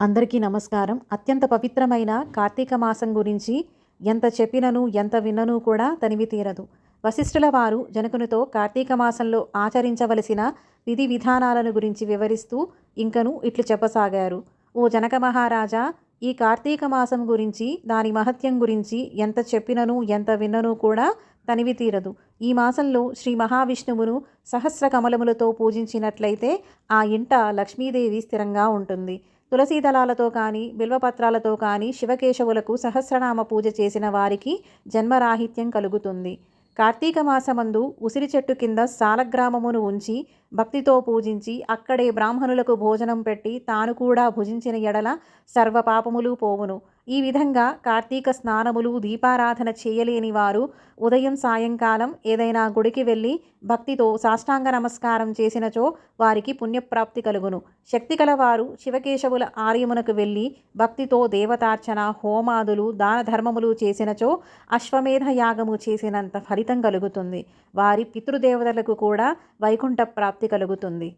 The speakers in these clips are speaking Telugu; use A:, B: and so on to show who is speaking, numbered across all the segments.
A: అందరికీ నమస్కారం. అత్యంత పవిత్రమైన కార్తీక మాసం గురించి ఎంత చెప్పినను ఎంత విన్నను కూడా తనివి తీరదు. వశిష్ఠుల వారు జనకునితో కార్తీక మాసంలో ఆచరించవలసిన విధి విధానాలను గురించి వివరిస్తూ ఇంకను ఇట్లు చెప్పసాగారు. ఓ జనక మహారాజా ఈ కార్తీక మాసం గురించి దాని మహత్యం గురించి ఎంత చెప్పినను ఎంత విన్నను కూడా తనివి తీరదు. ఈ మాసంలో శ్రీ మహావిష్ణువును సహస్ర కమలములతో పూజించినట్లయితే ఆ ఇంట లక్ష్మీదేవి స్థిరంగా ఉంటుంది. తులసీ దళాలతో కానీ బిల్వపత్రాలతో కానీ శివకేశవులకు సహస్రనామ పూజ చేసిన వారికి జన్మరాహిత్యం కలుగుతుంది. కార్తీక మాసమందు ఉసిరి చెట్టు కింద సాలగ్రామమును ఉంచి భక్తితో పూజించి అక్కడే బ్రాహ్మణులకు భోజనం పెట్టి తాను కూడా భుజించిన ఎడల సర్వ పాపములు పోవును. ఈ విధంగా కార్తీక స్నానములు దీపారాధన చేయలేని వారు ఉదయం సాయంకాలం ఏదైనా గుడికి వెళ్ళి భక్తితో సాష్టాంగ నమస్కారం చేసినచో వారికి పుణ్యప్రాప్తి కలుగును. శక్తి కలవారు శివకేశవుల ఆలయమునకు వెళ్ళి భక్తితో దేవతార్చన హోమాదులు దాన ధర్మములు చేసినచో అశ్వమేధ యాగము చేసినంత ఫలితం కలుగుతుంది. వారి పితృదేవతలకు కూడా వైకుంఠ ప్రాప్తి కలుగుతుంది.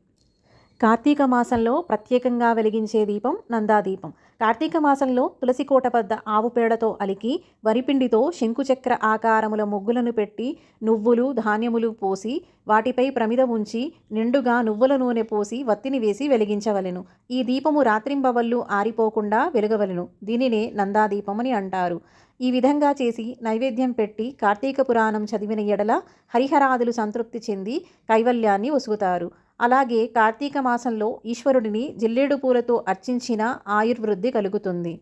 A: కార్తీక మాసంలో ప్రత్యేకంగా వెలిగించే దీపం నందాదీపం. కార్తీక మాసంలో తులసి కోట వద్ద ఆవు పేడతో అలికి వరిపిండితో శంకుచక్ర ఆకారముల ముగ్గులను పెట్టి నువ్వులు ధాన్యములు పోసి వాటిపై ప్రమిద ఉంచి నిండుగా నువ్వుల నూనె పోసి వత్తిని వేసి వెలిగించవలెను. ఈ దీపము రాత్రింబవళ్ళు ఆరిపోకుండా వెలుగవలెను. దీనినే నందాదీపమని అంటారు. ఈ విధంగా చేసి నైవేద్యం పెట్టి కార్తీక పురాణం చదివిన ఎడల హరిహరాదులు సంతృప్తి చెంది కైవల్యాన్ని ఒసుగుతారు. అలాగే కార్తీక మాసంలో ఈశ్వరుడిని జిల్లేడు పూలతో అర్చించిన ఆయుర్వృద్ధి కలుగుతుంది.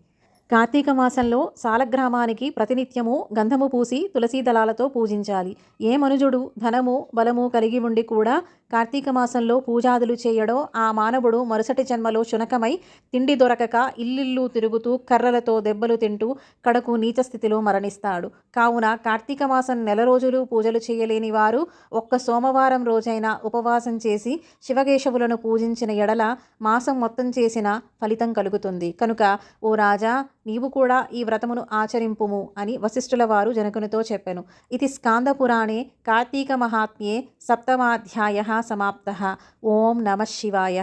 A: కార్తీక మాసంలో సాలగ్రామానికి ప్రతినిత్యము గంధము పూసి తులసీ దళాలతో పూజించాలి. ఏ మనుజుడు ధనము బలము కలిగి ఉండి కూడా కార్తీక మాసంలో పూజాదులు చేయడో ఆ మానవుడు మరుసటి జన్మలో శునకమై తిండి దొరకక ఇల్లిల్లు తిరుగుతూ కర్రలతో దెబ్బలు తింటూ కడకు నీచ స్థితిలో మరణిస్తాడు. కావున కార్తీక మాసం నెల రోజులు పూజలు చేయలేని వారు ఒక్క సోమవారం రోజైనా ఉపవాసం చేసి శివకేశవులను పూజించిన ఎడల మాసం మొత్తం చేసిన ఫలితం కలుగుతుంది. కనుక ఓ రాజా నీవు కూడా ఈ వ్రతమును ఆచరింపుము అని వశిష్ఠుల వారు జనకునితో చెప్పెను. ఇది స్కాంద పురాణే కార్తీక మహాత్మ్యే సప్తమాధ్యాయ సమాప్త. ఓం నమ శివాయ.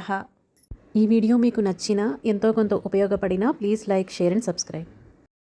A: ఈ వీడియో మీకు నచ్చిన ఎంతో కొంత ఉపయోగపడిన please like share and subscribe.